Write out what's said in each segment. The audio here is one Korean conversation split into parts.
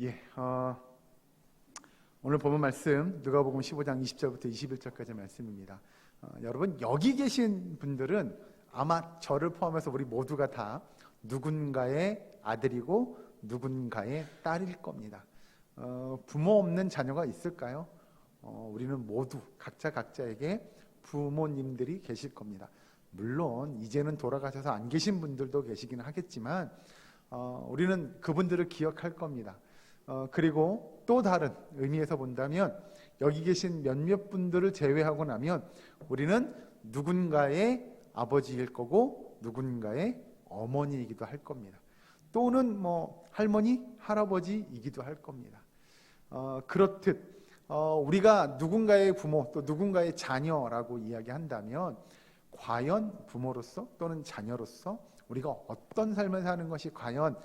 예, 어, 오늘 본문 말씀 누가복음 15장 20절부터 21절까지 말씀입니다. 어, 여러분 여기 계신 분들은 아마 저를 포함해서 우리 모두가 다 누군가의 아들이고 누군가의 딸일 겁니다. 어, 부모 없는 자녀가 있을까요? 어, 우리는 모두 각자 각자에게 부모님들이 계실 겁니다. 물론 이제는 돌아가셔서 안 계신 분들도 계시긴 하겠지만 어, 우리는 그분들을 기억할 겁니다. 어, 그리고 또 다른 의미에서 본다면 여기 계신 몇몇 분들을 제외하고 나면 우리는 누군가의 아버지일 거고 누군가의 어머니이기도 할 겁니다. 또는 뭐 할머니, 할아버지이기도 할 겁니다. 어, 그렇듯 어, 우리가 누군가의 부모 또 누군가의 자녀라고 이야기한다면 과연 부모로서 또는 자녀로서 우리가 어떤 삶을 사는 것이 과연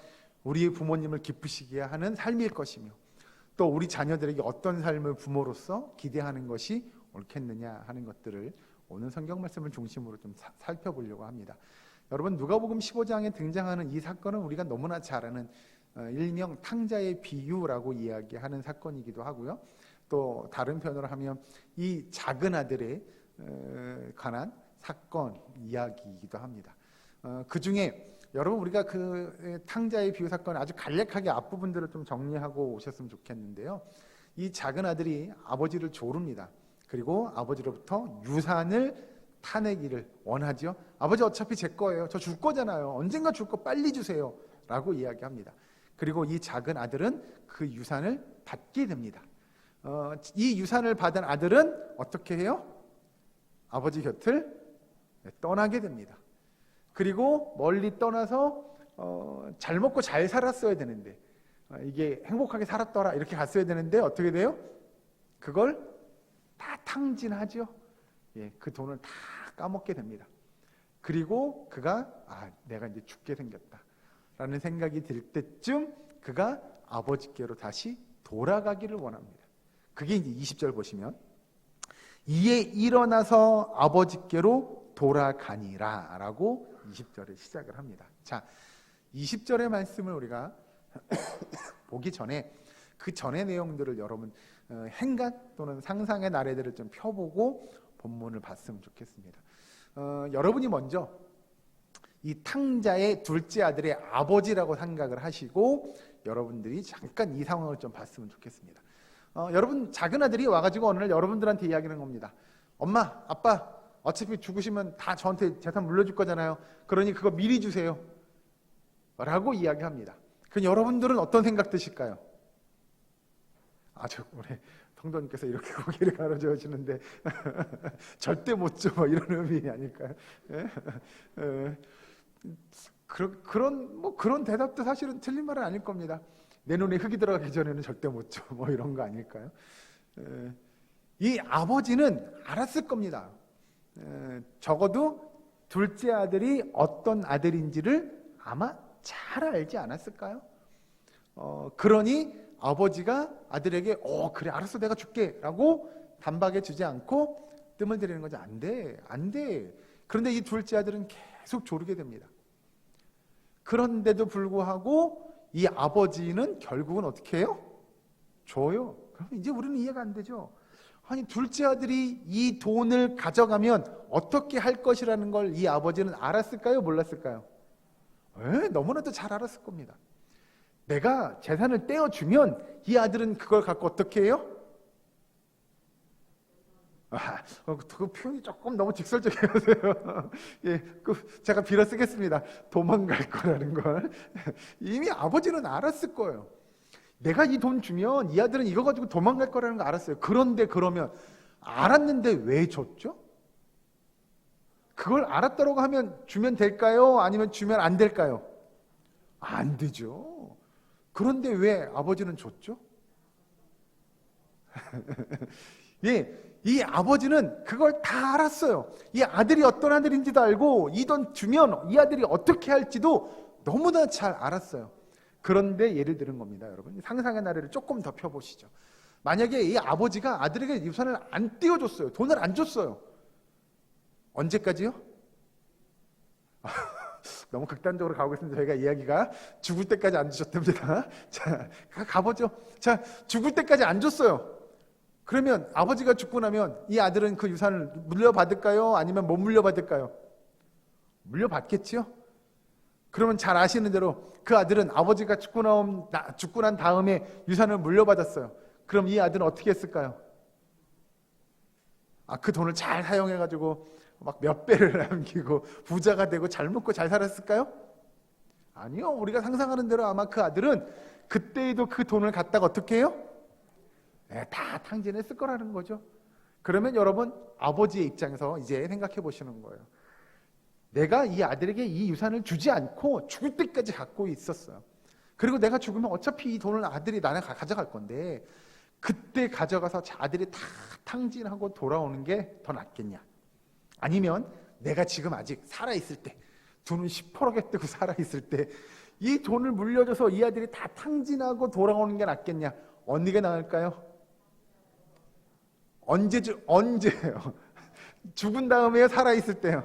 우리의 부모님을 기쁘시게 하는 삶일 것이며 또 우리 자녀들에게 어떤 삶을 부모로서 기대하는 것이 옳겠느냐 하는 것들을 오늘 성경 말씀을 중심으로 좀 사- 살펴보려고 합니다. 여러분 누가복음 15장에 등장하는 이 사건은 우리가 너무나 잘 아는 어, 일명 탕자의 비유라고 이야기하는 사건이기도 하고요. 또 다른 편으로 하면 이 작은 아들에 어, 관한 사건 이야기이기도 합니다. 어, 그 중에 여러분 우리가 그 에, 탕자의 비유 사건 아주 간략하게 앞부분들을 좀 정리하고 오셨으면 좋겠는데요. 이 작은 아들이 아버지를 조릅니다. 그리고 아버지로부터 유산을 타내기를 원하지요. 아버지 어차피 제 거예요. 저 줄 거잖아요. 언젠가 줄 거 빨리 주세요. 라고 이야기합니다. 그리고 이 작은 아들은 그 유산을 받게 됩니다. 어, 이 유산을 받은 아들은 어떻게 해요? 아버지 곁을 떠나게 됩니다. 그리고 멀리 떠나서 어, 잘 먹고 잘 살았어야 되는데 어, 이게 행복하게 살았더라 이렇게 갔어야 되는데 어떻게 돼요? 그걸 다 탕진하죠. 예, 그 돈을 다 까먹게 됩니다. 그리고 그가 아 내가 이제 죽게 생겼다라는 생각이 들 때쯤 그가 아버지께로 다시 돌아가기를 원합니다. 그게 이제 20절 보시면 이에 일어나서 아버지께로 돌아가니라라고 20절에 시작을 합니다. 자, 20절의 말씀을 우리가 보기 전에 그 전의 내용들을 여러분 어, 행간 또는 상상의 나래들을 좀 펴보고 본문을 봤으면 좋겠습니다. 어, 여러분이 먼저 이 탕자의 둘째 아들의 아버지라고 생각을 하시고 여러분들이 잠깐 이 상황을 좀 봤으면 좋겠습니다. 어, 여러분 작은 아들이 와가지고 날 여러분들한테 이야기하는 겁니다. 엄마, 아빠, 어차피 죽으시면 다 저한테 재산 물려줄 거잖아요. 그러니 그거 미리 주세요. 라고 이야기합니다. 그 여러분들은 어떤 생각 드실까요? 아, 저 우리 성도님께서 이렇게 고개를 가로저어 주는데 절대 못 줘. 뭐 이런 의미 아닐까요? 예? 예. 그런 그런 뭐 그런 대답도 사실은 틀린 말은 아닐 겁니다. 내 눈에 흙이 들어가기 전에는 절대 못 줘. 뭐 이런 거 아닐까요? 예. 이 아버지는 알았을 겁니다. 에, 적어도 둘째 아들이 어떤 아들인지를 아마 잘 알지 않았을까요? 어, 그러니 아버지가 아들에게 어 그래 알았어 내가 줄게라고 단박에 주지 않고 뜸을 들이는 거지 안돼 안돼 그런데 이 둘째 아들은 계속 조르게 됩니다. 그런데도 불구하고 이 아버지는 결국은 어떻게 해요? 줘요. 그럼 이제 우리는 이해가 안 되죠. 아니 둘째 아들이 이 돈을 가져가면 어떻게 할 것이라는 걸 이 아버지는 알았을까요? 몰랐을까요? 에, 너무나도 잘 알았을 겁니다. 내가 재산을 떼어주면 이 아들은 그걸 갖고 어떻게 해요? 아, 어, 그 표현이 조금 너무 직설적이어서요. 예, 그 제가 빌어 쓰겠습니다. 도망갈 거라는 걸 이미 아버지는 알았을 거예요. 내가 이 돈 주면 이 아들은 이거 가지고 도망갈 거라는 거 알았어요. 그런데 그러면 알았는데 왜 줬죠? 그걸 알았다고 하면 주면 될까요? 아니면 주면 안 될까요? 안 되죠. 그런데 왜 아버지는 줬죠? 예, 이 아버지는 그걸 다 알았어요. 이 아들이 어떤 아들인지도 알고 이 돈 주면 이 아들이 어떻게 할지도 너무나 잘 알았어요. 그런데 예를 들은 겁니다, 여러분. 상상의 나래를 조금 더 펴보시죠. 만약에 이 아버지가 아들에게 유산을 안 띄워줬어요. 돈을 안 줬어요. 언제까지요? 너무 극단적으로 가고 있습니다. 저희가 이야기가 죽을 때까지 안 주셨답니다. 자, 가- 가보죠. 자, 죽을 때까지 안 줬어요. 그러면 아버지가 죽고 나면 이 아들은 그 유산을 물려받을까요? 아니면 못 물려받을까요? 물려받겠지요? 그러면 잘 아시는 대로 그 아들은 아버지가 죽고, 나온, 나- 죽고 난 다음에 유산을 물려받았어요. 그럼 이 아들은 어떻게 했을까요? 아, 그 돈을 잘 사용해가지고 막 몇 배를 남기고 부자가 되고 잘 먹고 잘 살았을까요? 아니요. 우리가 상상하는 대로 아마 그 아들은 그때에도 그 돈을 갖다가 어떻게 해요? 네, 다 탕진했을 거라는 거죠. 그러면 여러분 아버지의 입장에서 이제 생각해 보시는 거예요. 내가 이 아들에게 이 유산을 주지 않고 죽을 때까지 갖고 있었어요. 그리고 내가 죽으면 어차피 이 돈을 아들이 가- 가져갈 건데 그때 가져가서 자- 아들이 다 탕진하고 돌아오는 게 더 낫겠냐? 아니면 내가 지금 아직 살아 있을 때, 두눈 시퍼렇게 뜨고 살아 있을 때 이 돈을 물려줘서 이 아들이 다 탕진하고 돌아오는 게 낫겠냐? 게 나을까요? 언제 주, 언제요? 죽은 다음에 살아 있을 때요.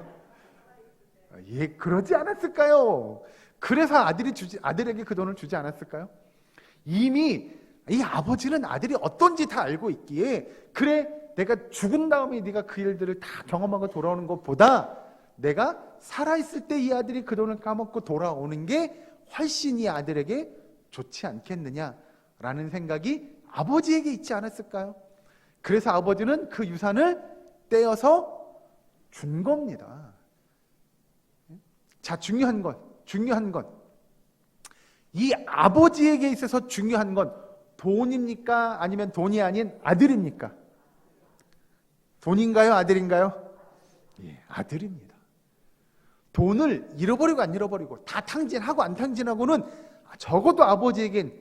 예, 그러지 않았을까요? 그래서 아들이 주지 아들에게 그 돈을 주지 않았을까요? 이미 이 아버지는 아들이 어떤지 다 알고 있기에 그래 내가 죽은 다음에 네가 그 일들을 다 경험하고 돌아오는 것보다 내가 살아 있을 때 이 아들이 그 돈을 까먹고 돌아오는 게 훨씬 이 아들에게 좋지 않겠느냐라는 생각이 아버지에게 있지 않았을까요? 그래서 아버지는 그 유산을 떼어서 준 겁니다. 자, 중요한 건, 중요한 건, 이 아버지에게 있어서 중요한 건 돈입니까? 아니면 돈이 아닌 아들입니까? 돈인가요? 아들인가요? 예, 아들입니다. 돈을 잃어버리고 안 잃어버리고 다 탕진하고 안 탕진하고는 적어도 아버지에겐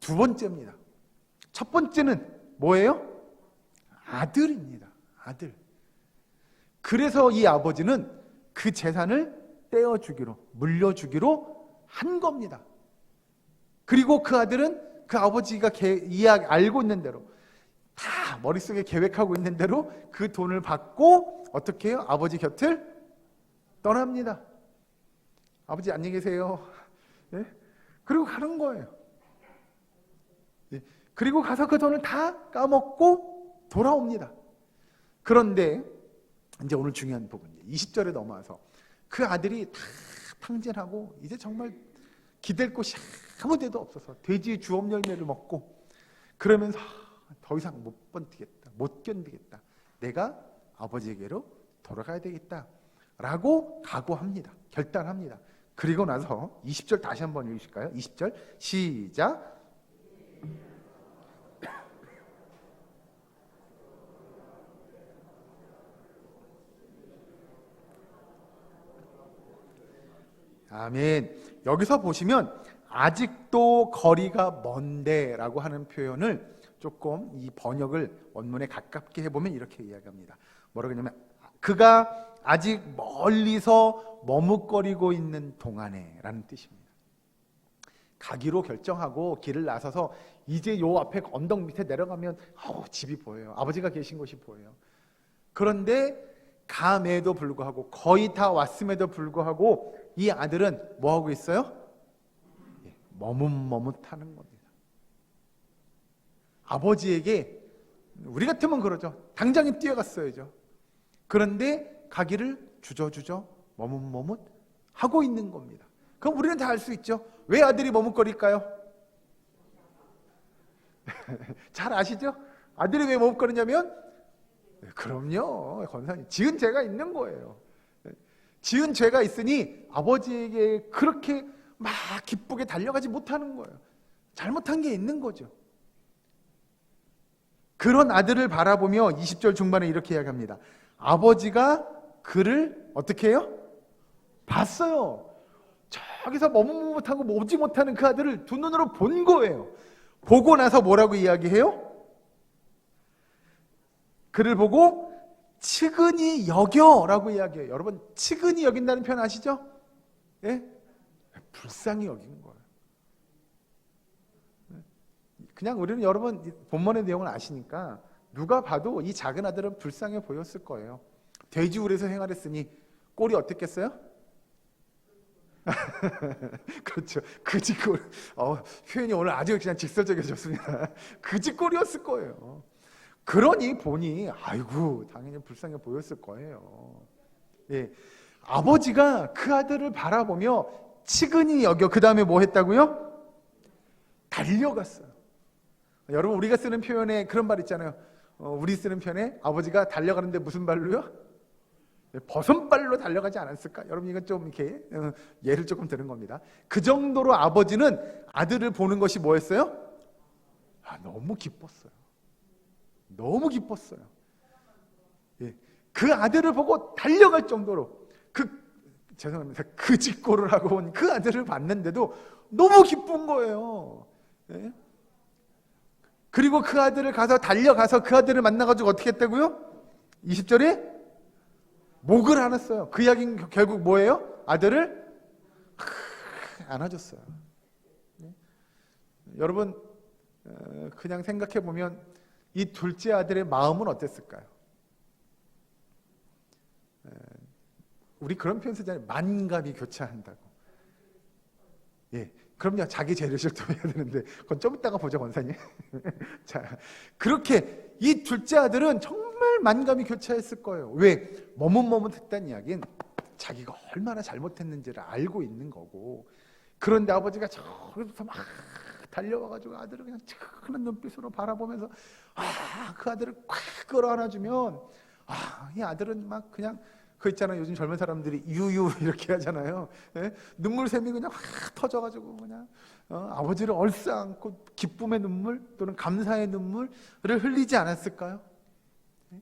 두 번째입니다. 첫 번째는 뭐예요? 아들입니다. 아들. 그래서 이 아버지는 그 재산을 떼어주기로, 물려주기로 한 겁니다. 그리고 그 아들은 그 아버지가 개, 이야기, 알고 있는 대로 다 머릿속에 계획하고 있는 대로 그 돈을 받고 어떻게 해요? 아버지 곁을 떠납니다. 아버지 안녕히 계세요. 예? 그리고 가는 거예요. 예. 그리고 가서 그 돈을 다 까먹고 돌아옵니다. 그런데 이제 오늘 중요한 부분 20절에 넘어와서 그 아들이 다 탕진하고 이제 정말 기댈 곳이 아무 데도 없어서 돼지의 주업 열매를 먹고 그러면서 더 이상 못 버티겠다. 못 견디겠다. 내가 아버지에게로 돌아가야 되겠다. 라고 각오합니다. 결단합니다. 그리고 나서 20절 다시 한번 읽으실까요? 20절 시작. 아멘. 여기서 보시면 아직도 거리가 먼데라고 하는 표현을 조금 이 번역을 원문에 가깝게 해보면 이렇게 이야기합니다. 뭐라고 하냐면 그가 아직 멀리서 머뭇거리고 있는 동안에라는 뜻입니다. 가기로 결정하고 길을 나서서 이제 요 앞에 언덕 밑에 내려가면 어우, 집이 보여요. 아버지가 계신 곳이 보여요. 그런데 감에도 불구하고 거의 다 왔음에도 불구하고 이 아들은 뭐 하고 있어요? 예, 머뭇머뭇하는 겁니다. 아버지에게 우리 같으면 그러죠. 당장에 뛰어갔어야죠. 그런데 가기를 주저주저 머뭇머뭇 하고 있는 겁니다. 그럼 우리는 다 알 수 있죠. 왜 아들이 머뭇거릴까요? 잘 아시죠? 아들이 왜 머뭇거리냐면 네, 그럼요. 권사님. 지은 죄가 있는 거예요. 지은 죄가 있으니 아버지에게 그렇게 막 기쁘게 달려가지 못하는 거예요. 잘못한 게 있는 거죠. 그런 아들을 바라보며 20절 중반에 이렇게 이야기합니다. 아버지가 그를 어떻게 해요? 봤어요. 저기서 머뭇머뭇하고 오지 못하는 그 아들을 두 눈으로 본 거예요. 보고 나서 뭐라고 이야기해요? 그를 보고 측은히 여겨라고 이야기해요. 여러분 측은히 여긴다는 표현 아시죠? 예? 불쌍히 여긴 거예요. 그냥 우리는 여러분 본문의 내용을 아시니까 누가 봐도 이 작은 아들은 불쌍해 보였을 거예요. 돼지우리에서 생활했으니 꼴이 어땠겠어요? 그렇죠. 그짓골. 어, 표현이 오늘 아주 그냥 직설적이어졌습니다. 그짓골이었을 거예요. 그러니 보니 아이고 당연히 불쌍해 보였을 거예요. 예, 아버지가 그 아들을 바라보며 치근히 여겨 그 다음에 뭐 했다고요? 달려갔어요. 여러분 우리가 쓰는 표현에 그런 말 있잖아요. 어, 우리 쓰는 표현에 아버지가 달려가는데 무슨 발로요? 네, 버선발로 달려가지 않았을까? 여러분 이건 좀 이렇게 어, 예를 조금 드는 겁니다. 그 정도로 아버지는 아들을 보는 것이 뭐였어요? 아, 너무 기뻤어요. 너무 기뻤어요. 예, 그 아들을 보고 달려갈 정도로 그 죄송합니다. 그 직고를 하고 온 그 아들을 봤는데도 너무 기쁜 거예요. 예? 그리고 그 아들을 가서 달려가서 그 아들을 만나가지고 어떻게 했다고요? 20절에 목을 안았어요. 그 이야기는 결국 뭐예요? 아들을 안아줬어요. 네? 여러분 어, 그냥 생각해 보면 이 둘째 아들의 마음은 어땠을까요? 우리 그런 표현 쓰잖아요. 만감이 교차한다고. 예. 그럼요. 자기 재료식 좀 해야 되는데 그건 좀 이따가 보죠, 원사님. 자, 그렇게 이 둘째 아들은 정말 만감이 교차했을 거예요. 왜? 머뭇머뭇했다는 이야기는 자기가 얼마나 잘못했는지를 알고 있는 거고 그런데 아버지가 저기부터 막 달려와가지고 아들을 그냥 차가운 눈빛으로 바라보면서 아, 그 아들을 꽉 끌어 안아주면 아, 이 아들은 막 그냥 그 있잖아요. 요즘 젊은 사람들이 유유 이렇게 하잖아요. 예? 눈물샘이 그냥 확 터져가지고 그냥 어, 아버지를 얼싸안고 기쁨의 눈물 또는 감사의 눈물을 흘리지 않았을까요? 예?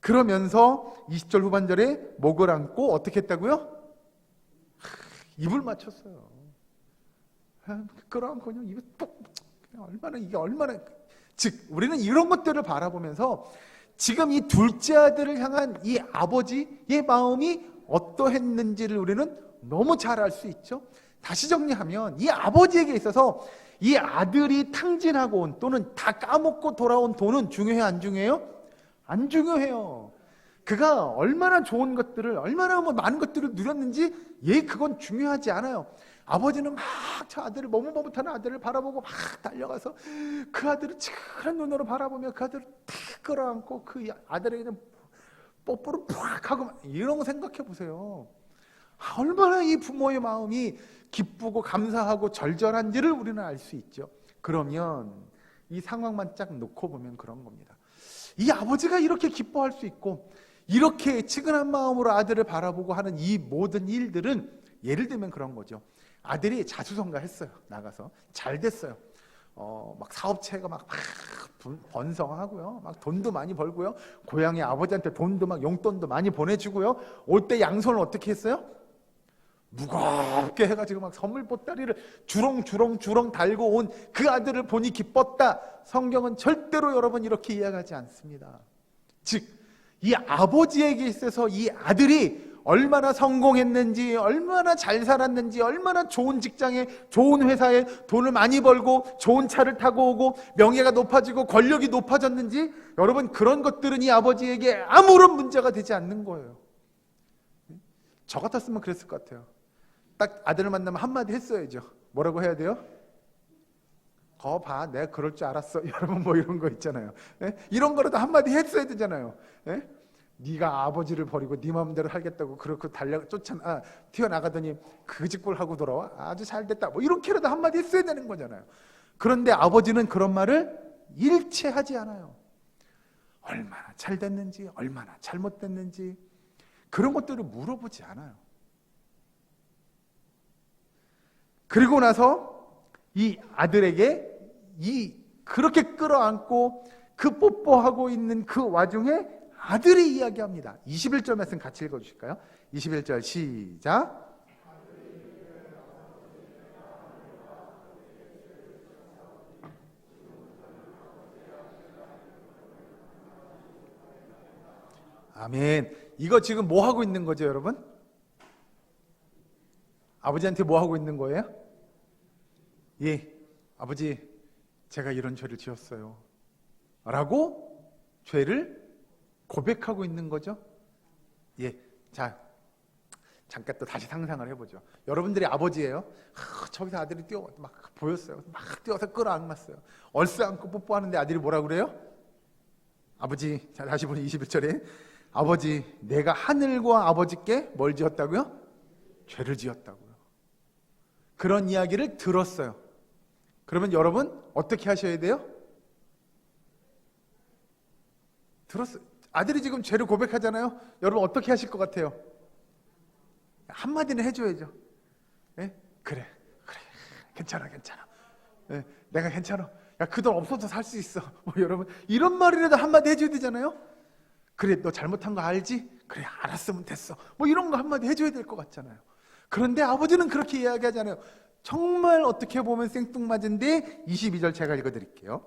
그러면서 20절 후반절에 목을 안고 어떻게 했다고요? 하, 입을 맞췄어요. 아, 끌어안고 그냥 뚝 그냥 얼마나 이게 얼마나 즉 우리는 이런 것들을 바라보면서 지금 이 둘째 아들을 향한 이 아버지의 마음이 어떠했는지를 우리는 너무 잘 알 수 있죠. 다시 정리하면 이 아버지에게 있어서 이 아들이 탕진하고 온 또는 다 까먹고 돌아온 돈은 중요해 안 중요해요? 안 중요해요. 그가 얼마나 좋은 것들을 얼마나 뭐 많은 것들을 누렸는지 예 그건 중요하지 않아요. 아버지는 막 저 아들을 머뭇머뭇하는 아들을 바라보고 막 달려가서 그 아들을 치근한 눈으로 바라보며 그 아들을 탁 끌어안고 그 아들에게 는 뽀뽀를 푹 하고 이런 거 생각해 보세요. 아, 얼마나 이 부모의 마음이 기쁘고 감사하고 절절한지를 우리는 알 수 있죠. 그러면 이 상황만 쫙 놓고 보면 그런 겁니다. 이 아버지가 이렇게 기뻐할 수 있고 이렇게 치근한 마음으로 아들을 바라보고 하는 이 모든 일들은 예를 들면 그런 거죠. 아들이 자수성가했어요. 나가서 잘 됐어요. 어, 막 사업체가 막, 막 번성하고요. 막 돈도 많이 벌고요. 고향의 아버지한테 돈도 막 용돈도 많이 보내주고요. 올 때 양손을 어떻게 했어요? 무겁게 해가지고 막 선물 보따리를 주렁주렁 주렁 달고 온 그 아들을 보니 기뻤다. 성경은 절대로 여러분 이렇게 이해하지 않습니다. 즉, 이 아버지에게 있어서 이 아들이 얼마나 성공했는지, 얼마나 잘 살았는지, 얼마나 좋은 직장에, 좋은 회사에 돈을 많이 벌고, 좋은 차를 타고 오고, 명예가 높아지고, 권력이 높아졌는지, 여러분, 그런 것들은 이 아버지에게 아무런 문제가 되지 않는 거예요. 저 같았으면 그랬을 것 같아요. 딱 아들을 만나면 한마디 했어야죠. 뭐라고 해야 돼요? 거 봐, 내가 그럴 줄 알았어. 여러분 뭐 이런 거 있잖아요. 예? 이런 거라도 한마디 했어야 되잖아요. 예? 네가 아버지를 버리고 네 마음대로 하겠다고 그렇게 달려 쫓아 아, 튀어나가더니 그 집골 하고 돌아와 아주 잘 됐다. 뭐 이렇게라도 한마디 했어야 되는 거잖아요. 그런데 아버지는 그런 말을 일체 하지 않아요. 얼마나 잘 됐는지, 얼마나 잘못됐는지 그런 것들을 물어보지 않아요. 그리고 나서 이 아들에게 이 그렇게 끌어안고 그 뽀뽀하고 있는 그 와중에 아들이 이야기합니다. 21절 말씀 같이 읽어 주실까요? 21절 시작. 아멘. 이거 지금 뭐 하고 있는 거죠, 여러분? 아버지한테 뭐 하고 있는 거예요? 예, 아버지, 제가 이런 죄를 지었어요. 라고 죄를 고백하고 있는 거죠. 예, 자, 잠깐 또 다시 상상을 해보죠. 여러분들이 아버지예요. 하, 저기서 아들이 뛰어 막 보였어요. 막 뛰어서 끌어안았어요. 얼싸안고 뽀뽀하는데 아들이 뭐라 그래요? 아버지, 자 다시 보니 21절에 아버지, 내가 하늘과 아버지께 뭘 지었다고요? 죄를 지었다고요. 그런 이야기를 들었어요. 그러면 여러분 어떻게 하셔야 돼요? 들었어요. 아들이 지금 죄를 고백하잖아요. 여러분 어떻게 하실 것 같아요? 한마디는 해줘야죠. 예? 그래, 그래, 괜찮아, 괜찮아. 예, 내가 괜찮아. 야, 그 돈 없어도 살수 있어. 뭐 여러분 이런 말이라도 한마디 해줘야 되잖아요. 그래, 너 잘못한 거 알지? 그래, 알았으면 됐어. 뭐 이런 거 한마디 해줘야 될 것 같잖아요. 그런데 아버지는 그렇게 이야기하잖아요. 정말 어떻게 보면 생뚱맞은데 22절 제가 읽어드릴게요.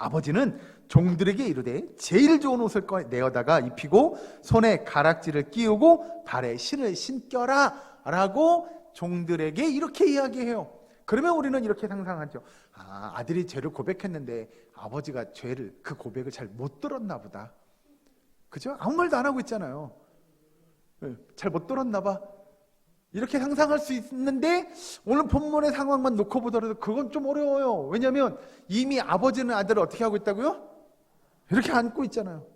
아버지는 종들에게 이르되 제일 좋은 옷을 꺼 내어다가 입히고 손에 가락지를 끼우고 발에 신을 신겨라 라고 종들에게 이렇게 이야기해요. 그러면 우리는 이렇게 상상하죠. 아, 아들이 죄를 고백했는데 아버지가 죄를 그 고백을 잘 못 들었나 보다. 그죠? 아무 말도 안 하고 있잖아요. 잘 못 들었나 봐. 이렇게 상상할 수 있는데 오늘 본문의 상황만 놓고 보더라도 그건 좀 어려워요. 왜냐하면 이미 아버지는 아들을 어떻게 하고 있다고요? 이렇게 안고 있잖아요.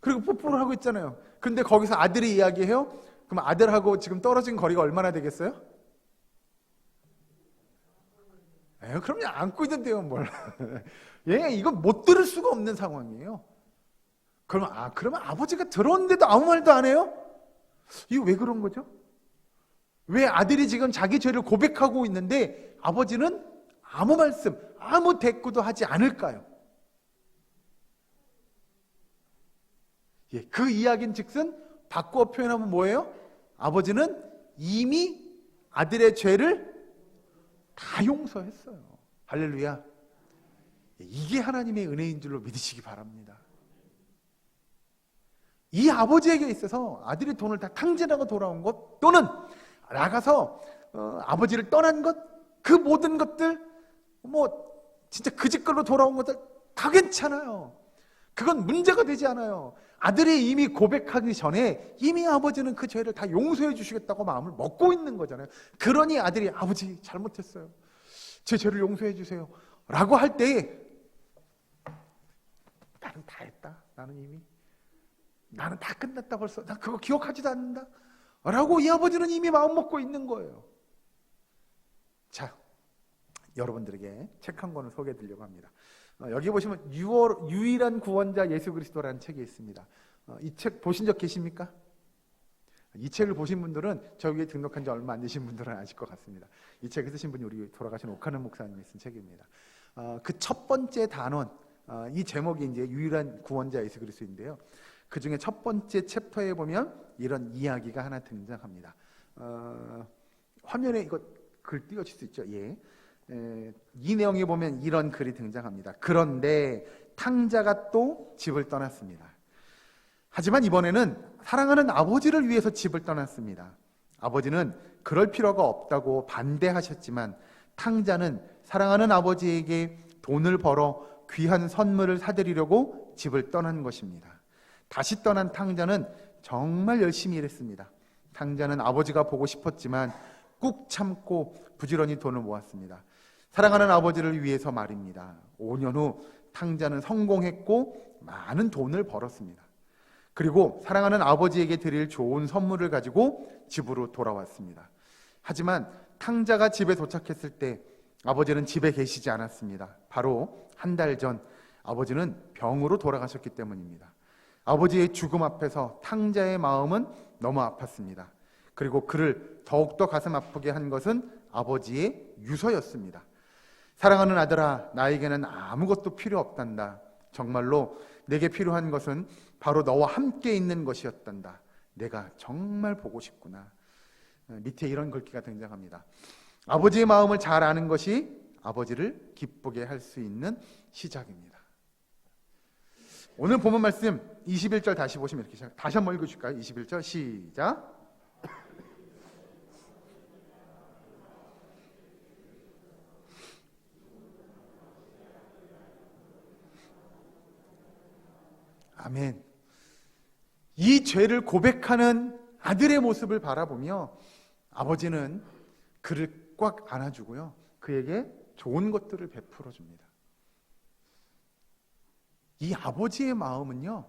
그리고 뽀뽀를 하고 있잖아요. 근데 거기서 아들이 이야기해요? 그럼 아들하고 지금 떨어진 거리가 얼마나 되겠어요? 에휴, 그럼요. 안고 있는데요, 뭘. 예, 이건 못 들을 수가 없는 상황이에요. 그러면, 아, 그러면 아버지가 들었는데도 아무 말도 안 해요? 이거 왜 그런 거죠? 왜 아들이 지금 자기 죄를 고백하고 있는데 아버지는 아무 말씀, 아무 대꾸도 하지 않을까요? 예, 그 이야기는 즉슨 바꾸어 표현하면 뭐예요? 아버지는 이미 아들의 죄를 다 용서했어요. 할렐루야. 예, 이게 하나님의 은혜인 줄로 믿으시기 바랍니다. 이 아버지에게 있어서 아들이 돈을 다 탕진하고 돌아온 것 또는 나가서 어, 아버지를 떠난 것, 그 모든 것들, 뭐 진짜 그 집 걸로 돌아온 것들 다 괜찮아요. 그건 문제가 되지 않아요. 아들이 이미 고백하기 전에 이미 아버지는 그 죄를 다 용서해 주시겠다고 마음을 먹고 있는 거잖아요. 그러니 아들이 아버지 잘못했어요. 제 죄를 용서해 주세요. 라고 할때 나는 다 했다. 나는 이미 나는 다 끝났다 벌써. 나 그거 기억하지도 않는다. 라고 이 아버지는 이미 마음 먹고 있는 거예요. 자, 여러분들에게 책 한 권을 소개해 드리려고 합니다. 어, 여기 보시면 유월, 유일한 구원자 예수 그리스도라는 책이 있습니다. 어, 이책 보신 적 계십니까? 이 책을 보신 분들은 저기에 등록한 지 얼마 안 되신 분들은 아실 것 같습니다. 이 책을 쓰신 분이 우리 돌아가신 오카는 목사님이 쓴 책입니다. 어, 그 첫 번째 단원, 어, 이 제목이 이제 유일한 구원자 예수 그리스도인데요. 그 중에 첫 번째 챕터에 보면 이런 이야기가 하나 등장합니다. 어, 화면에 이거 글 띄워줄 수 있죠? 예. 에, 이 내용에 보면 이런 글이 등장합니다. 그런데 탕자가 또 집을 떠났습니다. 하지만 이번에는 사랑하는 아버지를 위해서 집을 떠났습니다. 아버지는 그럴 필요가 없다고 반대하셨지만 탕자는 사랑하는 아버지에게 돈을 벌어 귀한 선물을 사드리려고 집을 떠난 것입니다. 다시 떠난 탕자는 정말 열심히 일했습니다. 탕자는 아버지가 보고 싶었지만 꾹 참고 부지런히 돈을 모았습니다. 사랑하는 아버지를 위해서 말입니다. 5년 후 탕자는 성공했고 많은 돈을 벌었습니다. 그리고 사랑하는 아버지에게 드릴 좋은 선물을 가지고 집으로 돌아왔습니다. 하지만 탕자가 집에 도착했을 때 아버지는 집에 계시지 않았습니다. 바로 한 달 전 아버지는 병으로 돌아가셨기 때문입니다. 아버지의 죽음 앞에서 탕자의 마음은 너무 아팠습니다. 그리고 그를 더욱더 가슴 아프게 한 것은 아버지의 유서였습니다. 사랑하는 아들아, 나에게는 아무것도 필요 없단다. 정말로 내게 필요한 것은 바로 너와 함께 있는 것이었단다. 내가 정말 보고 싶구나. 밑에 이런 글귀가 등장합니다. 아버지의 마음을 잘 아는 것이 아버지를 기쁘게 할 수 있는 시작입니다. 오늘 본문 말씀 21절 다시 보시면 이렇게 시작. 다시 한번 읽어줄까요? 21절 시작. 아멘. 이 죄를 고백하는 아들의 모습을 바라보며 아버지는 그를 꽉 안아주고요. 그에게 좋은 것들을 베풀어 줍니다. 이 아버지의 마음은요,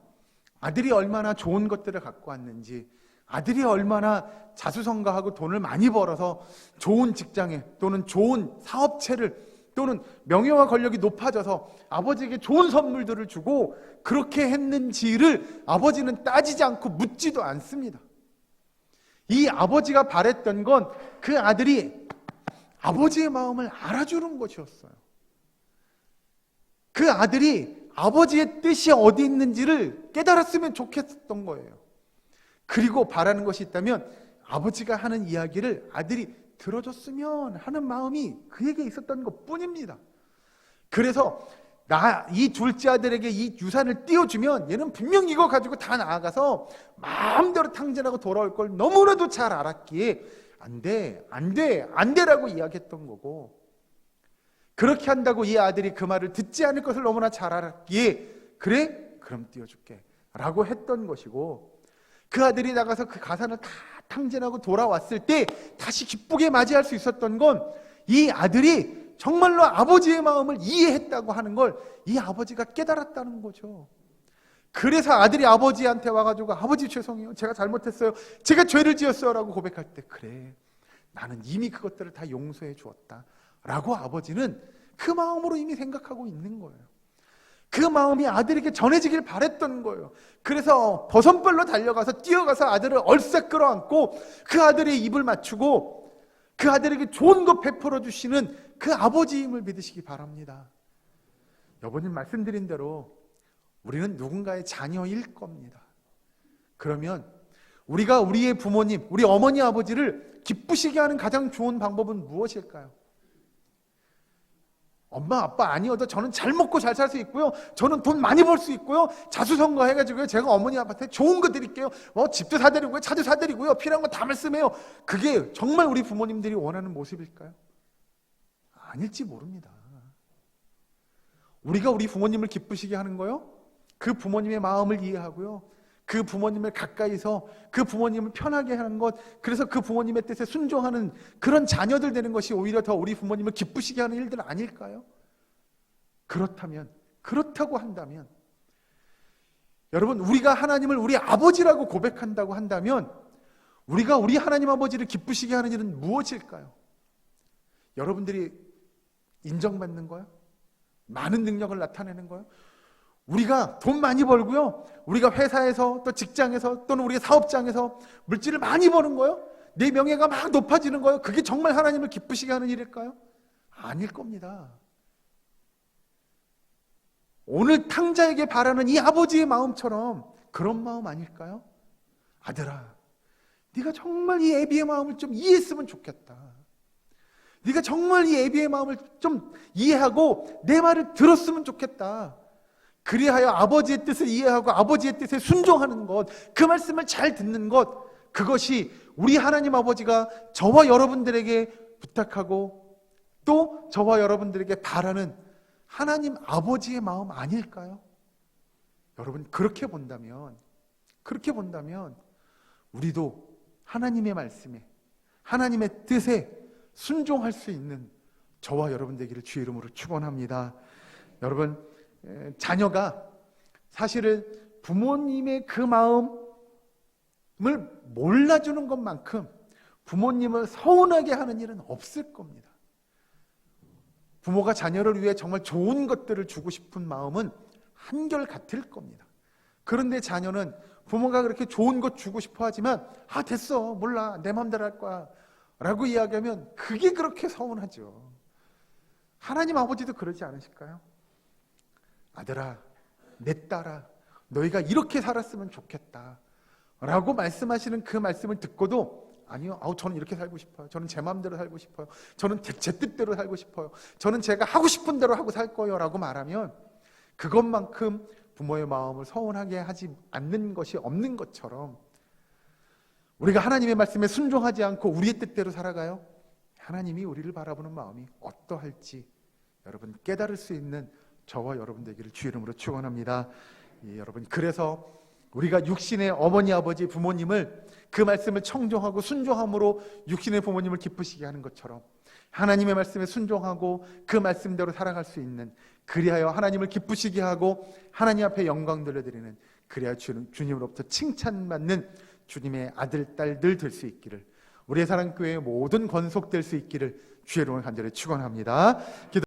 아들이 얼마나 좋은 것들을 갖고 왔는지, 아들이 얼마나 자수성가하고 돈을 많이 벌어서 좋은 직장에 또는 좋은 사업체를 또는 명예와 권력이 높아져서 아버지에게 좋은 선물들을 주고 그렇게 했는지를 아버지는 따지지 않고 묻지도 않습니다. 이 아버지가 바랬던 건 그 아들이 아버지의 마음을 알아주는 것이었어요. 그 아들이 아버지의 뜻이 어디 있는지를 깨달았으면 좋겠었던 거예요. 그리고 바라는 것이 있다면 아버지가 하는 이야기를 아들이 들어줬으면 하는 마음이 그에게 있었던 것 뿐입니다. 그래서 나 이 둘째 아들에게 이 유산을 띄워주면 얘는 분명 이거 가지고 다 나아가서 마음대로 탕진하고 돌아올 걸 너무나도 잘 알았기에 안 돼, 안 돼, 안 돼라고 이야기했던 거고 그렇게 한다고 이 아들이 그 말을 듣지 않을 것을 너무나 잘 알았기에 그래? 그럼 띄워줄게 라고 했던 것이고 그 아들이 나가서 그 가산을 다 탕진하고 돌아왔을 때 다시 기쁘게 맞이할 수 있었던 건 이 아들이 정말로 아버지의 마음을 이해했다고 하는 걸 이 아버지가 깨달았다는 거죠. 그래서 아들이 아버지한테 와가지고 아버지 죄송해요. 제가 잘못했어요. 제가 죄를 지었어요. 라고 고백할 때 그래. 나는 이미 그것들을 다 용서해 주었다. 라고 아버지는 그 마음으로 이미 생각하고 있는 거예요. 그 마음이 아들에게 전해지길 바랬던 거예요. 그래서 버선발로 달려가서 뛰어가서 아들을 얼싸 끌어안고 그 아들의 입을 맞추고 그 아들에게 좋은 것 베풀어 주시는 그 아버지임을 믿으시기 바랍니다. 여보님 말씀드린 대로 우리는 누군가의 자녀일 겁니다. 그러면 우리가 우리의 부모님, 우리 어머니 아버지를 기쁘시게 하는 가장 좋은 방법은 무엇일까요? 엄마 아빠 아니어도 저는 잘 먹고 잘 살 수 있고요. 저는 돈 많이 벌 수 있고요. 자수성가 해가지고요. 제가 어머니 아빠한테 좋은 거 드릴게요. 뭐 집도 사드리고요. 차도 사드리고요. 필요한 거 다 말씀해요. 그게 정말 우리 부모님들이 원하는 모습일까요? 아닐지 모릅니다. 우리가 우리 부모님을 기쁘시게 하는 거요? 그 부모님의 마음을 이해하고요. 그 부모님을 가까이서 그 부모님을 편하게 하는 것, 그래서 그 부모님의 뜻에 순종하는 그런 자녀들 되는 것이 오히려 더 우리 부모님을 기쁘시게 하는 일들 아닐까요? 그렇다면, 그렇다고 한다면, 여러분, 우리가 하나님을 우리 아버지라고 고백한다고 한다면, 우리가 우리 하나님 아버지를 기쁘시게 하는 일은 무엇일까요? 여러분들이 인정받는 거요? 많은 능력을 나타내는 거요? 우리가 돈 많이 벌고요. 우리가 회사에서 또 직장에서 또는 우리가 사업장에서 물질을 많이 버는 거요. 내 명예가 막 높아지는 거요. 그게 정말 하나님을 기쁘시게 하는 일일까요? 아닐 겁니다. 오늘 탕자에게 바라는 이 아버지의 마음처럼 그런 마음 아닐까요? 아들아, 네가 정말 이 애비의 마음을 좀 이해했으면 좋겠다. 네가 정말 이 애비의 마음을 좀 이해하고 내 말을 들었으면 좋겠다. 그리하여 아버지의 뜻을 이해하고 아버지의 뜻에 순종하는 것, 그 말씀을 잘 듣는 것, 그것이 우리 하나님 아버지가 저와 여러분들에게 부탁하고 또 저와 여러분들에게 바라는 하나님 아버지의 마음 아닐까요? 여러분, 그렇게 본다면, 그렇게 본다면, 우리도 하나님의 말씀에, 하나님의 뜻에 순종할 수 있는 저와 여러분 되기를 주의 이름으로 축원합니다. 여러분, 자녀가 사실은 부모님의 그 마음을 몰라주는 것만큼 부모님을 서운하게 하는 일은 없을 겁니다. 부모가 자녀를 위해 정말 좋은 것들을 주고 싶은 마음은 한결 같을 겁니다. 그런데 자녀는 부모가 그렇게 좋은 것 주고 싶어 하지만, 아, 됐어. 몰라. 내 마음대로 할 거야. 라고 이야기하면 그게 그렇게 서운하죠. 하나님 아버지도 그러지 않으실까요? 아들아, 내 딸아, 너희가 이렇게 살았으면 좋겠다. 라고 말씀하시는 그 말씀을 듣고도 아니요, 아우 저는 이렇게 살고 싶어요. 저는 제 마음대로 살고 싶어요. 저는 제, 제 뜻대로 살고 싶어요. 저는 제가 하고 싶은 대로 하고 살 거예요라고 말하면 그것만큼 부모의 마음을 서운하게 하지 않는 것이 없는 것처럼 우리가 하나님의 말씀에 순종하지 않고 우리의 뜻대로 살아가요. 하나님이 우리를 바라보는 마음이 어떠할지 여러분 깨달을 수 있는 저와 여러분 되기를 주 이름으로 축원합니다. 예, 여러분 그래서 우리가 육신의 어머니 아버지 부모님을 그 말씀을 청종하고 순종함으로 육신의 부모님을 기쁘시게 하는 것처럼 하나님의 말씀에 순종하고 그 말씀대로 살아갈 수 있는 그리하여 하나님을 기쁘시게 하고 하나님 앞에 영광 돌려드리는 그리하여 주, 주님으로부터 칭찬받는 주님의 아들 딸들 될 수 있기를 우리의 사랑교회의 모든 건속될 수 있기를 주의 이름을 간절히 축원합니다. 기도